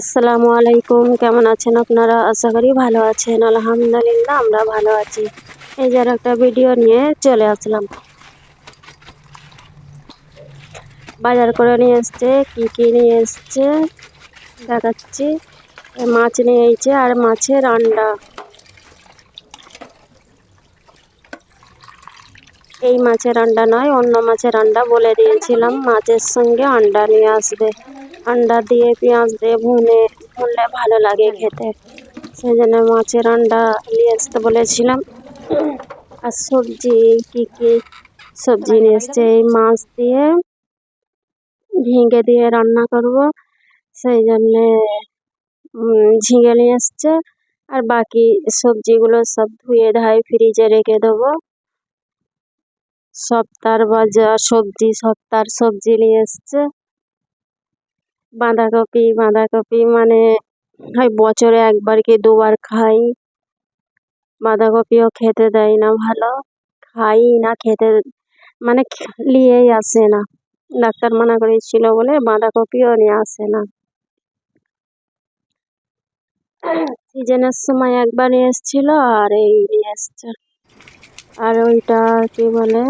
আসসালামু আলাইকুম। কেমন আছেন আপনারা? আশা করি ভালো আছেন। আলহামদুলিল্লাহ, আমরা ভালো আছি। এই যার একটা ভিডিও নিয়ে চলে আসলাম। বাজার করে নিয়ে এসছে, কি কী নিয়ে এসছে দেখাচ্ছি। মাছ নিয়ে এসেছে আর মাছের আন্ডা। এই মাছের আন্ডা নয়, অন্য মাছের আন্ডা বলে দিয়েছিলাম। মাছের সঙ্গে আন্ডা নিয়ে আসবে। আন্ডা দিয়ে পেঁয়াজ দিয়ে ভুনে, ভুনলে ভালো লাগে খেতে। সেই জন্য মাছের আন্ডা নিয়ে আসতে বলেছিলাম। আর সবজি কি কি সবজি নিয়ে এসছে এই মাছ দিয়ে ঝিঙে দিয়ে রান্না করব। সেই জন্যে ঝিঙে নিয়ে এসছে আর বাকি সবজিগুলো সব ধুয়ে ধায় ফ্রিজে রেখে দেবো। সপ্তার বাজার, সবজি, সপ্তার সবজি নিয়ে এসছে। বাঁধাকপি বাঁধাকপি মানে হয় বছরে একবার কি দুবার খাই। বাঁধাকপিও খেতে দেয় না ভালো, খাই না খেতে মানে নিয়েই আসে না। ডাক্তার মানা করেছিল বলে বাঁধাকপিও নিয়ে আসে না। সিজনের সময় একবার নিয়ে এসেছিল আর এই নিয়ে এসছে। আর ওইটা কি বলে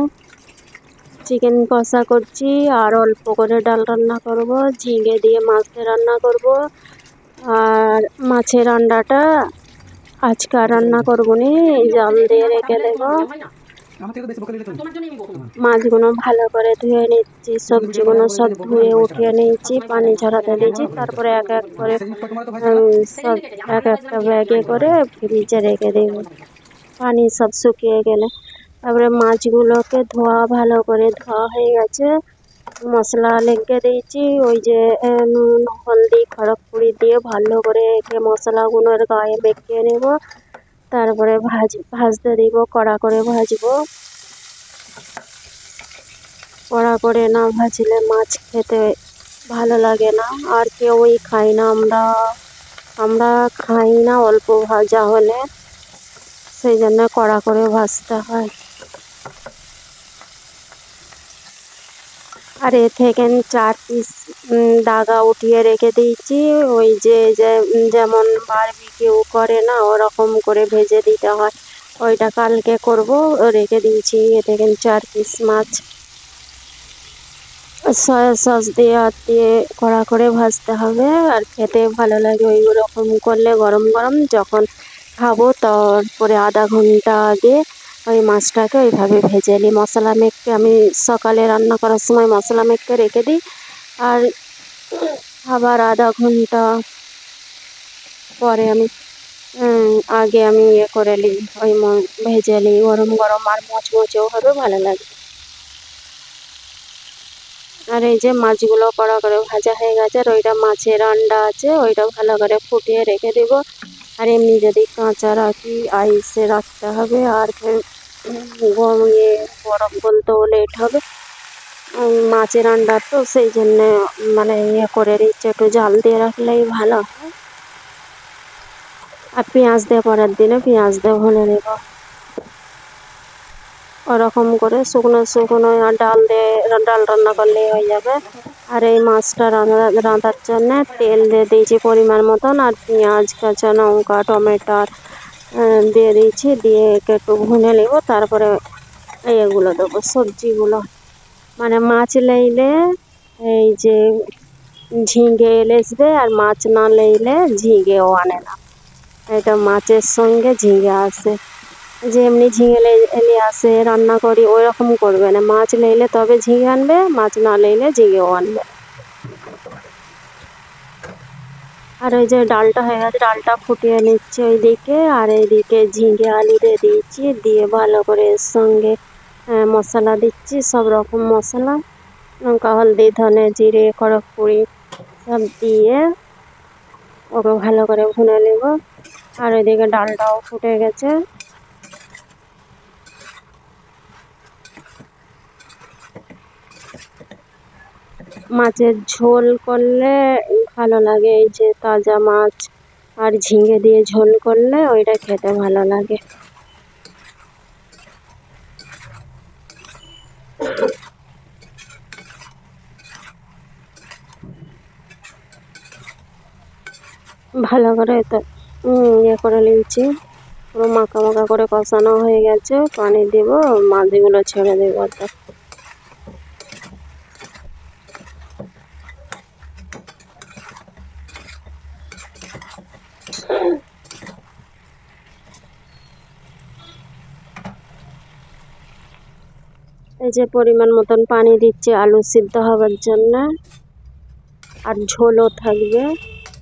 চিকেন কষা করছি আর অল্প করে ডাল রান্না করব, ঝিঙে দিয়ে মাছ রান্না করব। আর মাছের আন্ডাটা আজকে রান্না করব নি জল দিয়ে রেখে দেবো। মাছগুলো ভালো করে ধুয়ে নিচ্ছি, সবজিগুলো সব ধুয়ে উঠিয়ে নিয়েছি, পানি ঝরাতে দিয়েছি, তারপরে এক এক করে সব এক একটা ব্যাগে করে ফ্রিজে রেখে দেবো। পানি সব শুকিয়ে গেলে। তারপরে মাছগুলোকে ধোয়া, ভালো করে ধোয়া হয়ে গেছে। মশলা লেগে দিয়েছি। ওই যে নুন, হলদি খড়গপুরি দিয়ে ভালো করে একে মশলাগুলোর গায়ে মেখে নেব। তারপরে ভাজ, ভাজতে দিব, কড়া করে ভাজবো। কড়া করে না ভাজলে মাছ খেতে ভালো লাগে না। আর কেউই খাই না। আমরা আমরা খাই না অল্প ভাজা হলে। সেই জন্য কড়া করে ভাজতে হয়। আর এ থেকে চার পিস দাগা উঠিয়ে রেখে দিয়েছি। ওই যে যেমন কেউ করে না, ওরকম করে ভেজে দিতে হয়। ওইটা কালকে করব, রেখে দিয়েছি। এ থেকে চার পিস মাছ সয়া সস দিয়ে, আর দিয়ে কড়া করে ভাজতে হবে। আর খেতে ভালো লাগে ওই রকম করলে, গরম গরম, যখন খাব। তারপরে আধা ঘণ্টা আগে ওই মাছটাকে ওইভাবে ভেজে নিই। মশলা মেখে আমি সকালে রান্না করার সময় মশলা মেখে রেখে দিই। আর আবার আধা ঘণ্টা পরে আমি আগে আমি ইয়ে করে নিই, ওই ভেজে নিই। গরম গরম আর মচমচেও হবে, ভালো লাগে। আর এই যে মাছগুলো কড়া করে ভাজা হয়ে গেছে, আর ওইটা মাছের আন্ডা আছে, ওইটা ভালো করে ফুটিয়ে রেখে দেব। আর এমনি যদি কাঁচা রাখি, আইসে রাখতে হবে। আর ইয়ে বরফ গলতেও লেট হবে। মাছের আন্ডা তো, সেই জন্যে মানে ইয়ে করে দিচ্ছে। একটু জাল দিয়ে রাখলেই ভালো হয়। আর পেঁয়াজ দিয়ে পরের দিনে, পেঁয়াজ দিয়ে ভুনে নেব ওরকম করে শুকনো শুকনো ডাল দিয়ে, ডাল রান্না করলেই হয়ে যাবে। আর এই মাছটা রাঁধার জন্য তেল দিয়ে দিয়েছি পরিমাণ মতন আর পেঁয়াজ, কাঁচা লঙ্কা টমেটোর দিয়ে দিয়েছি। দিয়ে একটু ভুনে নেব, তারপরে এগুলো দেবো, সবজিগুলো। মানে মাছ লেইলে এই যে ঝিঙে এলেসবে আর মাছ না লেইলে ঝিঙেও আনে না। এটা মাছের সঙ্গে ঝিঙে আসে যে এমনি ঝিঙে এলে আসে, রান্না করি ওই রকম করবে না। মাছ লেইলে তবে ঝিঙে আনবে, মাছ না লেইলে ঝিঙেও আনবে। আর ওই যে ডালটা হয়ে গেছে, ডালটা ফুটিয়ে নিচ্ছে ওইদিকে, আর এইদিকে ঝিঙে আলু দিয়ে দিয়েছি, দিয়ে ভালো করে এর সঙ্গে মশলা দিচ্ছি, সব রকম মশলা, লঙ্কা, হলদি, ধনে জিরে, খড়গপুরি, সব দিয়ে ওকে ভালো করে ভুনে নেব। আর ওইদিকে ডালটাও ফুটে গেছে। মাছের ঝোল করলে ভালো লাগে, এই যে তাজা মাছ আর ঝিঙে দিয়ে ঝোল করলে ওইটা খেতে ভালো লাগে। ভালো করে তো ইয়ে করে নিয়েছি। পুরো মাখা মাখা করে কষানো হয়ে গেছে, পানি দেবো, মাছগুলো ছেড়ে দেবো। তো এই যে পরিমাণ মতন পানি দিচ্ছি, আলু সিদ্ধ হওয়ার জন্য। আর ঝোলও থাকবে।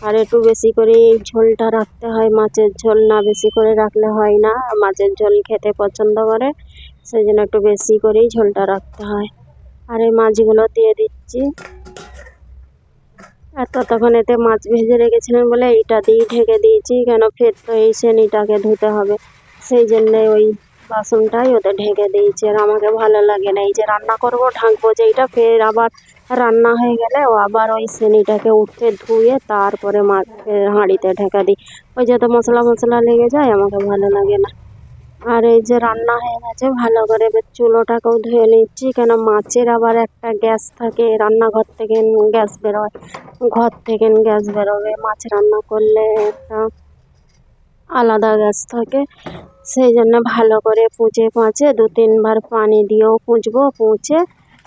আর একটু বেশি করে এই ঝোলটা রাখতে হয়, মাছের ঝোল না বেশি করে রাখলে হয় না। মাছের ঝোল খেতে পছন্দ করে, সেই জন্য একটু বেশি করেই ঝোলটা রাখতে হয়। আর এই মাছগুলো দিয়ে দিচ্ছি। আর ততক্ষণ এতে মাছ ভেজে রেখেছিলাম বলে এইটা দিয়ে ঢেকে দিয়েছি, কেন ফের তো এই শ্রেণীটাকে ধুতে হবে। সেই জন্যে ওই বাসনটাই ওতে ঢেকে দিয়েছি। আর আমাকে ভালো লাগে না, এই যে রান্না করব, ঢাকবো যেইটা, ফের আবার রান্না হয়ে গেলে ও আবার ওই শ্রেণীটাকে উঠে ধুয়ে তারপরে মাছ হাঁড়িতে ঢেকা দিই। ওই যত মশলা মশলা লেগে যায়, আমাকে ভালো লাগে না। আর এই যে রান্না হয়ে গেছে, ভালো করে এবার চুলোটাকেও ধুয়ে নিচ্ছি কেন মাছের আবার একটা গ্যাস থাকে, রান্নাঘর থেকে গ্যাস বেরোয়, ঘর থেকে গ্যাস বেরোবে। মাছ রান্না করলে একটা আলাদা গ্যাস থাকে, সেই জন্য ভালো করে পুঁচে পাঁচে, দু তিনবার পানি দিয়েও পুঁছবো পুঁছে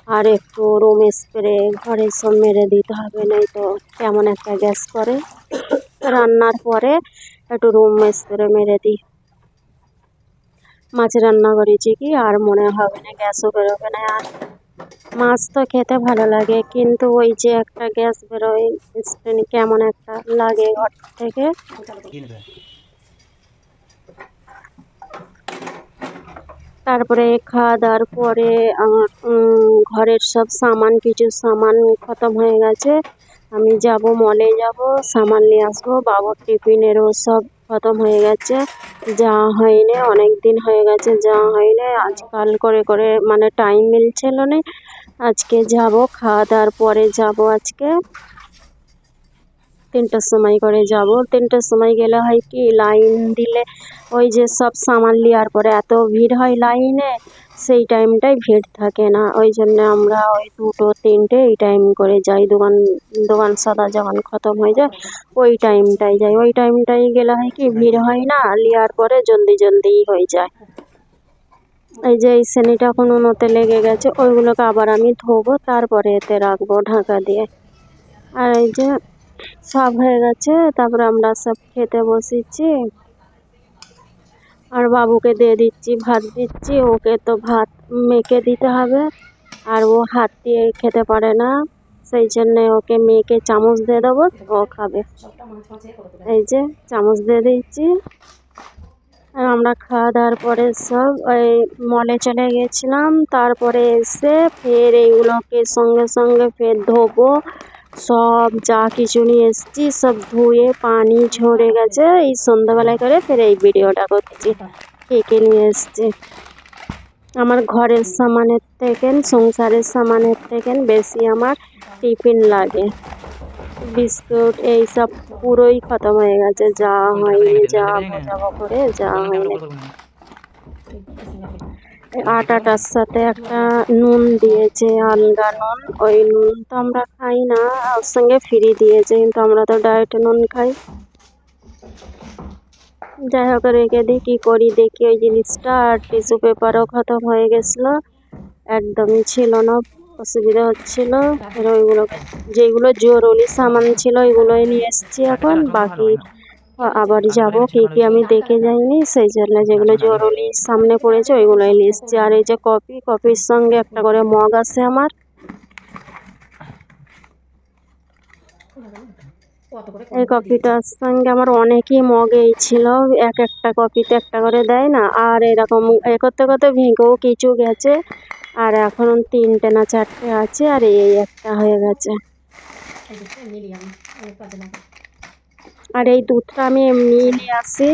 আর একটু রুম স্প্রে ঘরে সব মেরে দিতে হবে নাই তো কেমন একটা গ্যাস করে। রান্নার পরে একটু রুম স্প্রে মেরে দিই। মাছ রান্না করেছি কি? আর মনে হবে না গ্যাসও বেরোবে না। আর মাছ তো খেতে ভালো লাগে কিন্তু ওই যে একটা গ্যাস বেরোয় কেমন একটা লাগে ঘর থেকে। তারপরে খাওয়া দাওয়ার পরে আমার ঘরের সব সামান কিছু সামান খতম হয়ে গেছে। আমি যাব মলে যাব সামান নিয়ে আসব বাবুর টিফিনেরও সব খতম হয়ে গেছে। যাওয়া হয়নি অনেক দিন হয়ে গেছে যাওয়া হয়নি। আজকাল করে করে মানে টাইম মিলছিল না। আজকে যাব, খাওয়া দাওয়ার পরে যাব আজকে। তিনটার সময় করে যাব। তিনটার সময় গেলে হয় কি লাইন দিলে ওই যে সব সামান নেওয়ার পরে এত ভিড় হয় লাইনে সেই টাইমটায় ভিড় থাকে না। ওই জন্য আমরা ওই দুটো, তিনটে এই টাইম করে যাই। দোকান দোকান সাদা যখন খতম হয়ে যায়, ওই টাইমটায় যাই। ওই টাইমটায় গেলে হয় কি, ভিড় হয় না, নেওয়ার পরে জলদি জলদি হয়ে যায়। এই যে এই শ্রেণীটা এখন উনোতে লেগে গেছে, ওইগুলোকে আবার আমি ধোবো, তারপরে এতে রাখব ঢাকা দিয়ে। আর এই যে, সব হয়ে গেছে, তারপরে আমরা সব খেতে বসেছি। আর বাবুকে দিয়ে দিচ্ছি, ভাত দিচ্ছি, ওকে তো ভাত মেখে দিতে হবে। আর ও হাত দিয়ে খেতে পারে না, সেই জন্য ওকে মেখে চামচ দিয়ে দেবো ও খাবে। এই যে, চামচ দিয়ে দিচ্ছি। আর আমরা খাওয়া দাওয়ার পরে সব ওই মলে চলে গেছিলাম, তারপরে এসে ফের এইগুলোকে সঙ্গে সঙ্গে ফের ধোবো। সব যা কিছু নিয়ে এসেছি, সব ধুয়ে, পানি, ঝরে গেছে। এই সন্ধ্যাবেলায় করে ফের এই ভিডিওটা করছি। কে কে নিয়ে এসছি? আমার ঘরের সামানের থেকে সংসারের সামানের থেকে বেশি আমার টিফিন লাগে। বিস্কুট, এই সব পুরোই খতম হয়ে গেছে। যা হয়নি, যা বোঝাবো করে, যা হয়নি। আটাটার সাথে একটা নুন দিয়েছে, আলগা নুন। ওই নুন তো আমরা খাই না ওর সঙ্গে ফ্রি দিয়েছে, কিন্তু আমরা তো ডায়েটে নুন খাই। যাই হোক, রেখে দিই, কী করি দেখি, ওই জিনিসটা আর টিস্যু পেপারও খতম হয়ে গেছিল। একদমই ছিল না, অসুবিধা হচ্ছিল। ওইগুলো, যেগুলো জরুরি সামান ছিল, ওইগুলোই নিয়ে এসেছি এখন, বাকি আবার যাব কি কি আমি দেখে যাইনি সেই জন্য যেগুলো জরুরি সামনে পড়েছে ওইগুলোই নিয়ে আর এই যে কপি কপির সঙ্গে একটা করে মগ আছে আমার। এই কফিটার সঙ্গে আমার অনেকই মগ এই ছিল এক একটা কপিতে একটা করে দেয় না। আর এরকম এ করতে করতে ভিগেও কিছু গেছে আর এখন তিনটে না চারটে আছে আর এই একটা হয়ে গেছে। আর এই দুধটা আমি এমনি নিয়ে আসি।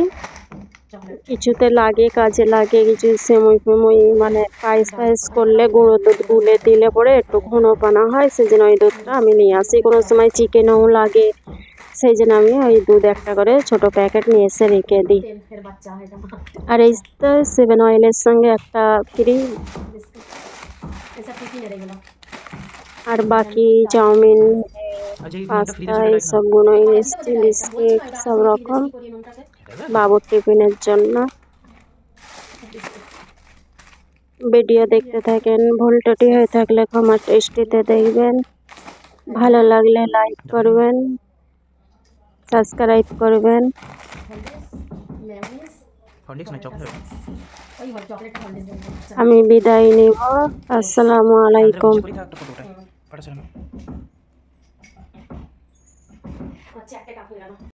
কিছুতে লাগে, কাজে লাগে, কিছু সেমুই ফেমুই মানে পায়েস পায়েস করলে গুঁড়ো দুধ গুলে দিলে পরে একটু ঘন পানা হয় সেই জন্য ওই দুধটা আমি নিয়ে আসি। কোনো সময় চিকেনও লাগে সেই জন্য আমি ওই দুধ একটা করে ছোট প্যাকেট নিয়ে এসে রেখে দিই। আর এই তো সেভেন অয়েলের সঙ্গে একটা ফ্রি আর বাকি চাউমিন পাস্তা ছিল এটা এইসবগুলোই বিস্কিট সব রকম। বাবুর টিফিনের জন্য। ভিডিও দেখতে থাকেন ভুলটুটি হয়ে থাকলে ক্ষমা দৃষ্টিতে দেখবেন। ভালো লাগলে লাইক করবেন সাবস্ক্রাইব করবেন। আমি বিদায় নিব। আসসালামু আলাইকুম। থাক একটা কাপড় পাঠাচ্ছিলাম